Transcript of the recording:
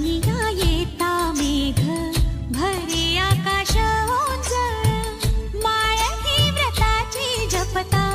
निया येता मेघ भरे आकाश ओंजळ माळी व्रताची जपता.